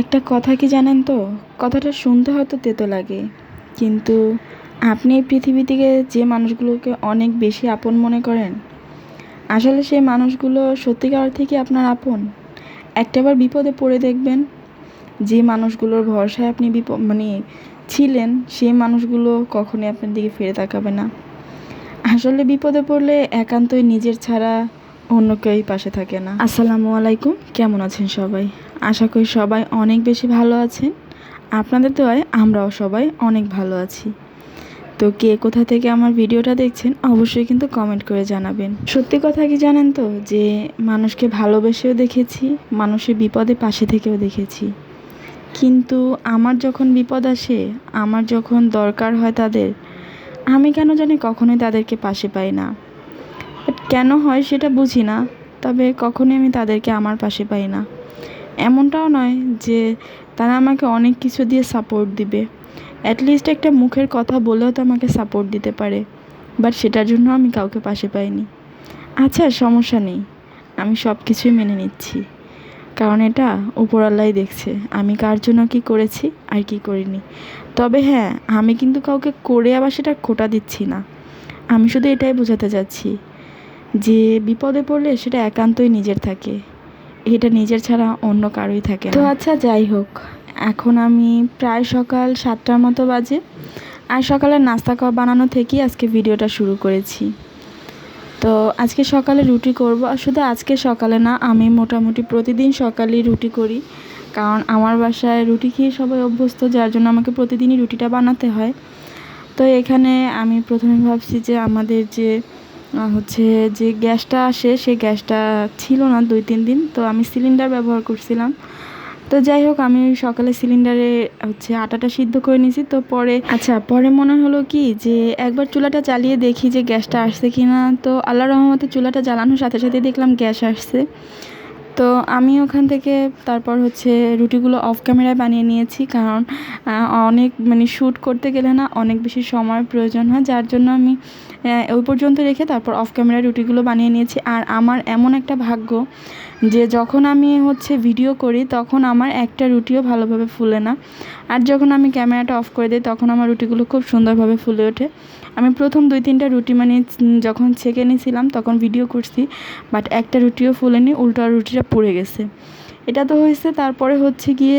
একটা কথা কি জানেন তো? কথাটা শুনতে হয়তো তেতো লাগে। কিন্তু আপনি এই পৃথিবী থেকে যে মানুষগুলোকে অনেক বেশি আপন মনে করেন, আসলে সেই মানুষগুলো সত্যিকার অর্থে কি আপনার আপন? একটাবার বিপদে পড়ে দেখবেন, যে মানুষগুলোর ভরসায় আপনি বিপ মানে ছিলেন, সেই মানুষগুলো কখনোই আপনার দিকে ফিরে তাকাবে না। আসলে বিপদে পড়লে একান্তই নিজের ছাড়া অন্য কেউই পাশে থাকে না। আসসালামু আলাইকুম, কেমন আছেন সবাই? আশা করি সবাই অনেক বেশি ভালো আছেন। আপনাদের দোয়ায় আমরাও সবাই অনেক ভালো আছি। তো কে কোথা থেকে আমার ভিডিওটা দেখছেন, অবশ্যই কিন্তু কমেন্ট করে জানাবেন। সত্যি কথা কি জানেন তো? যে মানুষকে ভালোবেসেও দেখেছি, মানুষের বিপদে পাশে থেকেও দেখেছি। কিন্তু আমার যখন বিপদ আসে, আমার যখন দরকার হয় তাদের, আমি কেন জানি কখনোই তাদেরকে পাশে পাই না। বাট কেন হয় সেটা বুঝি না, তবে কখনোই আমি তাদেরকে আমার পাশে পাই না। এমনটাও নয় যে তারা আমাকে অনেক কিছু দিয়ে সাপোর্ট দিবে। অ্যাটলিস্ট একটা মুখের কথা বলেও তো আমাকে সাপোর্ট দিতে পারে। বাট সেটার জন্য আমি কাউকে পাশে পাইনি। আচ্ছা সমস্যা নেই। আমি সব কিছুই মেনে নিচ্ছি। কারণ এটা উপরাল্লাই দেখছে। আমি কার জন্য কী করেছি আর কি করিনি। তবে হ্যাঁ আমি কিন্তু কাউকে করে আবার সেটা খোটা দিচ্ছি না। আমি শুধু এটাই বোঝাতে চাচ্ছি যে বিপদে পড়লে সেটা একান্তই নিজের থাকে। এটা নিজের ছাড়া অন্য কারোই থাকে তো আচ্ছা যাই হোক। এখন আমি প্রায় সকাল সাতটার মতো বাজে। আর সকালে নাস্তা খাওয়া বানানো থেকেই আজকে ভিডিওটা শুরু করেছি। তো আজকে সকালে রুটি করব। আর শুধু আজকে সকালে না আমি মোটামুটি প্রতিদিন সকালেই রুটি করি। কারণ আমার বাসায় রুটি খেয়ে সবাই অভ্যস্ত যার জন্য আমাকে প্রতিদিনই রুটিটা বানাতে হয়। তো এখানে আমি প্রথমে ভাবছি যে আমাদের যে হচ্ছে যে গ্যাসটা আসে, সেই গ্যাসটা ছিল না দুই, তিন দিন, তো আমি সিলিন্ডার ব্যবহার করছিলাম। তো যাই হোক, আমি সকালে সিলিন্ডারে হচ্ছে আটাটা সিদ্ধ করে নিয়েছি। তো পরে আচ্ছা পরে মনে হলো কি যে একবার চুলাটা চালিয়ে দেখি যে গ্যাসটা আসছে কি না তো আল্লাহ রহমতে চুলাটা জ্বালানোর সাথে সাথে দেখলাম গ্যাস আসছে। তো আমি ওখান থেকে তারপর হচ্ছে রুটিগুলো অফ ক্যামেরায় বানিয়ে নিয়েছি। কারণ অনেক মানে শ্যুট করতে গেলে না অনেক বেশি সময় প্রয়োজন হয়। যার জন্য আমি ওই পর্যন্ত রেখে তারপর অফ ক্যামেরায় রুটিগুলো বানিয়ে নিয়েছি। আর আমার এমন একটা ভাগ্য যে যখন আমি হচ্ছে ভিডিও করি, তখন আমার একটা রুটিও ভালোভাবে ফুলে না। আর যখন আমি ক্যামেরাটা অফ করে দিই, তখন আমার রুটিগুলো খুব সুন্দরভাবে ফুলে ওঠে। আমি প্রথম দুই তিনটা রুটি মানে যখন ছেঁকে নিয়েছিলাম তখন ভিডিও করছি বাট একটা রুটিও ফুলেনি, উল্টো রুটিটা পুড়ে গেছে। এটা তো হয়েছে, তারপরে হচ্ছে গিয়ে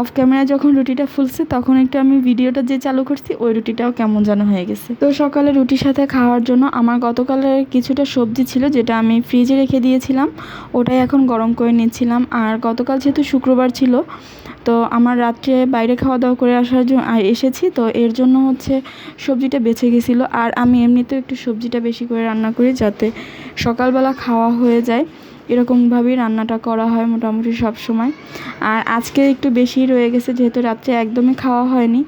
অফ ক্যামেরা যখন রুটিটা ফুলছে, তখন একটু আমি ভিডিওটা যে চালু করছি, ওই রুটিটাও কেমন যেন হয়ে গেছে। তো সকালে রুটির সাথে খাওয়ার জন্য আমার গতকালের কিছুটা সবজি ছিল, যেটা আমি ফ্রিজে রেখে দিয়েছিলাম, ওটাই এখন গরম করে নিচ্ছিলাম। আর গতকাল যেহেতু শুক্রবার ছিল, তো আমার রাত্রে বাইরে খাওয়া দাওয়া করে আসার জন্য এসেছি, তো এর জন্য হচ্ছে সবজিটা বেঁচে গেছিল। আর আমি এমনিতেও একটু সবজিটা বেশি করে রান্না করি, যাতে সকালবেলা খাওয়া হয়ে যায়। এরকমভাবেই রান্নাটা করা হয় মোটামুটি সব সময়। আর আজকে একটু বেশি রয়ে গেছে, যেহেতু রাত্রে একদমই খাওয়া হয়নি।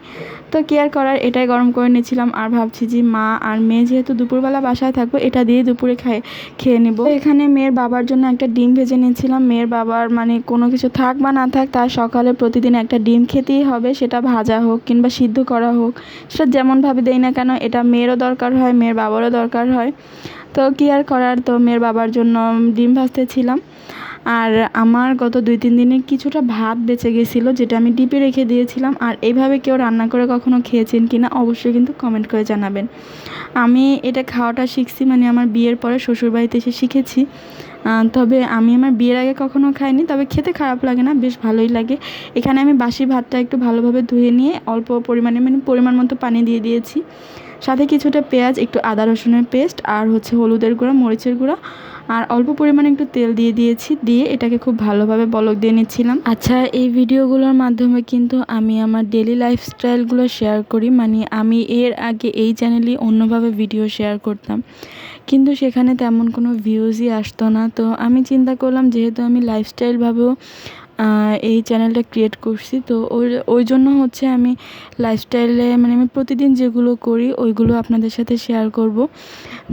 তো কেয়ার করার এটাই গরম করে নিয়েছিলাম আর ভাবছি যে মা আর মেয়ে যেহেতু দুপুরবেলা বাসায় থাকব, এটা দিয়ে দুপুরে খাই খেয়ে নেব। এখানে মেয়ের বাবার জন্য একটা ডিম ভেজে নিয়েছিলাম। মেয়ের বাবার মানে কোনো কিছু থাক বা না থাক, তার সকালে প্রতিদিন একটা ডিম খেতেই হবে, সেটা ভাজা হোক কিংবা সিদ্ধ করা হোক, সেটা যেমনভাবে দেই না কেন, এটা মেয়েরও দরকার হয়, মেয়ের বাবারও দরকার হয়। তো কি আর করার? তো মেয়ের বাবার জন্য ডিম ভাজতে ছিলাম। আর আমার গত দুই, তিন দিনে কিছুটা ভাত বেঁচে গেছিল, যেটা আমি ডিপে রেখে দিয়েছিলাম। আর এইভাবে কেউ রান্না করে কখনো খেয়েছেন কি না অবশ্যই কিন্তু কমেন্ট করে জানাবেন। আমি এটা খাওয়াটা শিখছি মানে আমার বিয়ের পরে শ্বশুরবাড়িতে এসে শিখেছি। তবে আমি আমার বিয়ের আগে কখনো খাইনি, তবে খেতে খারাপ লাগে না, বেশ ভালোই লাগে। এখানে আমি বাসি ভাতটা একটু ভালোভাবে ধুয়ে নিয়ে অল্প পরিমাণে মানে পরিমাণ মতো পানি দিয়ে দিয়েছি। সাথে কিছুটা পেঁয়াজ, একটু আদা রসুনের পেস্ট আর হচ্ছে হলুদের গুঁড়া, মরিচের গুঁড়া। আর অল্প পরিমাণে একটু তেল দিয়ে দিয়েছি, দিয়ে এটাকে খুব ভালোভাবে বলক দিয়ে নিচ্ছিলাম। আচ্ছা এই ভিডিওগুলোর মাধ্যমে কিন্তু আমি আমার ডেলি লাইফস্টাইলগুলো শেয়ার করি মানে আমি এর আগে এই চ্যানেলেই অন্যভাবে ভিডিও শেয়ার করতাম। কিন্তু সেখানে তেমন কোনো ভিউজই আসতো না। তো আমি চিন্তা করলাম, যেহেতু আমি লাইফস্টাইলভাবেও এই চ্যানেলটা ক্রিয়েট করছি। তো ওই ওই জন্য হচ্ছে আমি লাইফস্টাইলে মানে আমি প্রতিদিন যেগুলো করি, ওইগুলো আপনাদের সাথে শেয়ার করব।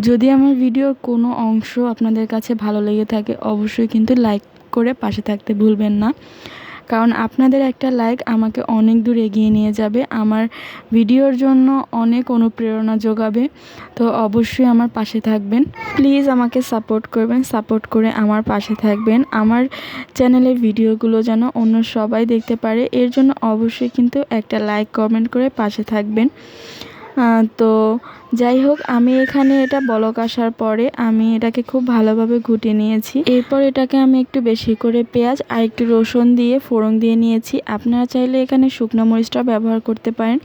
যদি আমার ভিডিওর কোনো অংশ আপনাদের কাছে ভালো লেগে থাকে, অবশ্যই কিন্তু লাইক করে পাশে থাকতে ভুলবেন না। কারণ আপনাদের একটা লাইক আমাকে অনেক দূর এগিয়ে নিয়ে যাবে, আমার ভিডিওর জন্য অনেক অনুপ্রেরণা যোগাবে, তো অবশ্যই আমার পাশে থাকবেন। প্লিজ আমাকে সাপোর্ট করবেন সাপোর্ট করে আমার পাশে থাকবেন। আমার চ্যানেলের ভিডিওগুলো যেন অন্য সবাই দেখতে পারে, এর জন্য অবশ্যই কিন্তু একটা লাইক কমেন্ট করে পাশে থাকবেন। তো যাই হোক, আমি এখানে এটা বলক আসার পরে আমি এটাকে খুব ভালোভাবে ঘুটে নিয়েছি। এরপর এটাকে আমি একটু বেশি করে পেঁয়াজ আর একটু রসুন দিয়ে ফোড়ন দিয়ে নিয়েছি। আপনারা চাইলে এখানে শুকনো মরিচটাও ব্যবহার করতে পারেন।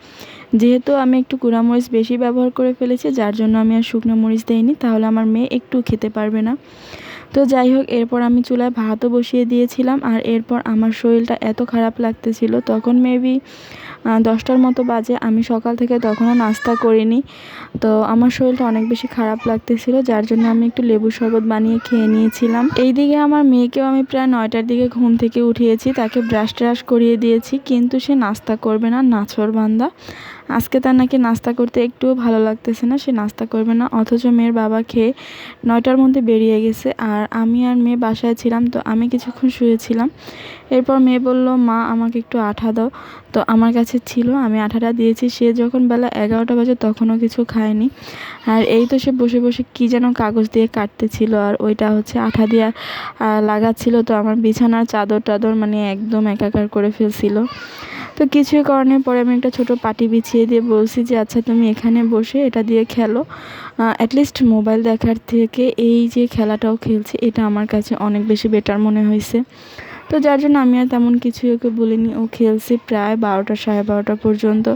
যেহেতু আমি একটু মরিচ বেশি ব্যবহার করে ফেলেছি, যার জন্য আমি আর শুকনো মরিচ দিইনি, তাহলে আমার মেয়ে একটু খেতে পারবে না। তো যাই হোক, এরপর আমি চুলায় ভাতও বসিয়ে দিয়েছিলাম আর এরপর আমার শরীরটা এত খারাপ লাগতেছিল, তখন মেবি দশটার মতো বাজে। আমি সকাল থেকে তখনও নাস্তা করিনি। তো আমার শরীরটা অনেক বেশি খারাপ লাগতেছিল, যার জন্য আমি একটু লেবু শরবত বানিয়ে খেয়ে নিয়েছিলাম। এইদিকে আমার মেয়েকেও আমি প্রায় নয়টার দিকে ঘুম থেকে উঠিয়েছি, তাকে ব্রাশ ট্রাশ করিয়ে দিয়েছি, কিন্তু সে নাস্তা করবে না নাছর বান্দা। আজকে তার নাকি নাস্তা করতে একটুও ভালো লাগতেছে না, সে নাস্তা করবে না, অথচ মেয়ের বাবা খেয়ে নয়টার মধ্যে বেরিয়ে গেছে আর আমি আর মেয়ে বাসায় ছিলাম তো আমি কিছুক্ষণ শুয়েছিলাম। এরপর মেয়ে বলল, মা, আমাকে একটু আঠা দাও। তো আমার কাছে ছিল, আমি আঠাটা দিয়েছি, সে যখন বেলা এগারোটা বাজে তখনও কিছু খায়নি। আর এই তো সে বসে বসে কী যেন কাগজ দিয়ে কাটতেছিল আর ওইটা হচ্ছে আঠা দিয়ে লাগাচ্ছিল, তো আমার বিছানার চাদর টাদর মানে একদম একাকার করে ফেলছিল। তো কিছুই করানোর পরে আমি একটা ছোট পাটি বিছিয়ে দিয়ে বলছি যে আচ্ছা তুমি এখানে বসে এটা দিয়ে খেলো। অ্যাটলিস্ট মোবাইল দেখার থেকে এই যে খেলাটাও খেলছি, এটা আমার কাছে অনেক বেশি বেটার মনে হয়েছে। তো যার জন্য আমি আর তেমন কিছুই ওকে বলিনি। ও খেলছি প্রায় বারোটা, সাড়ে বারোটা পর্যন্ত।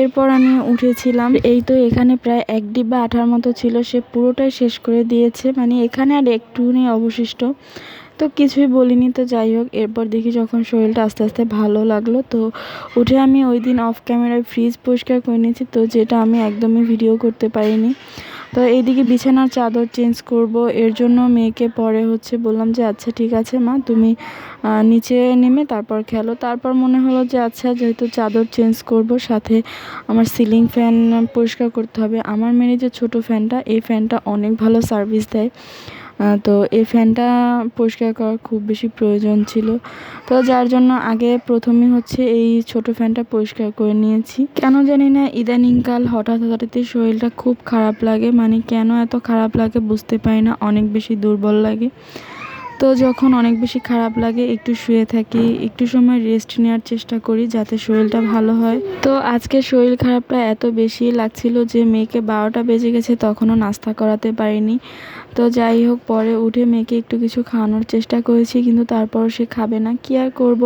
এরপর আমি উঠেছিলাম। এই তো এখানে প্রায় এক ডিব্বা আঠার মতো ছিল। সে পুরোটাই শেষ করে দিয়েছে। মানে এখানে আর একটু নেই অবশিষ্ট। তো কিছুই বলিনি, তো যাই হোক, এরপর দেখি যখন শরীরটা আস্তে আস্তে ভালো লাগল, তো উঠে আমি ওই দিন অফ ক্যামেরায় ফ্রিজ পরিষ্কার করে নিয়েছি, তো যেটা আমি একদমই ভিডিও করতে পারিনি। তো এইদিকে বিছানার চাদর চেঞ্জ করব, এর জন্য মেয়েকে পরে হচ্ছে বললাম যে আচ্ছা ঠিক আছে মা, তুমি নিচে নেমে তারপর খেলো। তারপর মনে হলো যে আচ্ছা যেহেতু চাদর চেঞ্জ করব, সাথে আমার সিলিং ফ্যান পরিষ্কার করতে হবে। আমার মেয়ে যে ছোট ফ্যানটা এই ফ্যানটা অনেক ভালো সার্ভিস দেয়। তো এই ফ্যানটা পরিষ্কার করার খুব বেশি প্রয়োজন ছিল। তো যার জন্য আগে প্রথমে হচ্ছে এই ছোট ফ্যানটা পরিষ্কার করে নিয়েছি। কেন জানি না ইদানিংকাল হঠাৎ হঠাৎই শরীরটা খুব খারাপ লাগে। মানে কেন এত খারাপ লাগে বুঝতে পারি না, অনেক বেশি দুর্বল লাগে। তো যখন অনেক বেশি খারাপ লাগে, একটু শুয়ে থাকি, একটু সময় রেস্ট নেওয়ার চেষ্টা করি যাতে শরীরটা ভালো হয়। তো আজকে শরীর খারাপটা এত বেশি লাগছিল যে, মেয়েকে বারোটা বেজে গেছে, তখনও নাস্তা করাতে পারিনি। তো যাই হোক, পরে উঠে মেয়েকে একটু কিছু খাওয়ানোর চেষ্টা করেছি, কিন্তু তারপর সে খাবে না। কি আর করব?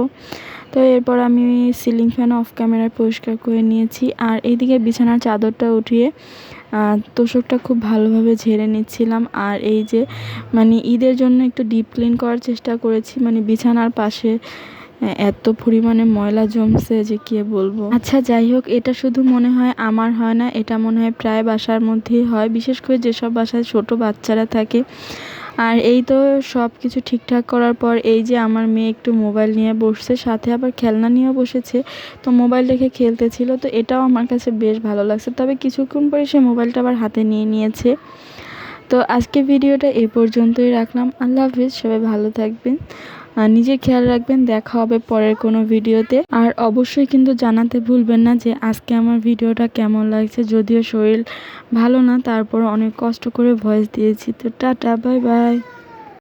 তো এরপর আমি সিলিং ফ্যান অফ ক্যামেরায় পরিষ্কার করে নিয়েছি। আর এইদিকে বিছানার চাদরটা উঠিয়ে তোষকটা খুব ভালোভাবে ঝেড়ে নিচ্ছিলাম। আর এই যে মানে ঈদের জন্য একটু ডিপ ক্লিন করার চেষ্টা করেছি। মানে বিছানার পাশে এত পরিমাণে ময়লা জমছে যে কে বলব। আচ্ছা যাই হোক, এটা শুধু মনে হয় আমার হয় না, এটা মনে হয় প্রায় বাসার মধ্যেই হয়। বিশেষ করে যেসব বাসায় ছোট বাচ্চারা থাকে আর এই তো সব কিছু ঠিকঠাক করার পর এই যে আমার মেয়ে একটু মোবাইল নিয়ে বসছে, সাথে আবার খেলনা নিয়েও বসেছে। তো মোবাইল রেখে খেলতেছিল, তো এটাও আমার কাছে বেশ ভালো লাগছে। তবে কিছুক্ষণ পরে সে মোবাইলটা আবার হাতে নিয়ে নিয়েছে। তো আজকে ভিডিওটা এ পর্যন্তই রাখলাম। আল্লাহ হাফিজ, সবাই ভালো থাকবেন। আর নিজে খেয়াল রাখবেন, দেখা হবে পরের কোনো ভিডিওতে। আর অবশ্যই কিন্তু জানাতে ভুলবেন না যে আজকে আমার ভিডিওটা কেমন লাগছে। যদিও শরীর ভালো না তারপর অনেক কষ্ট করে ভয়েস দিয়েছি। তো টাটা বাই বাই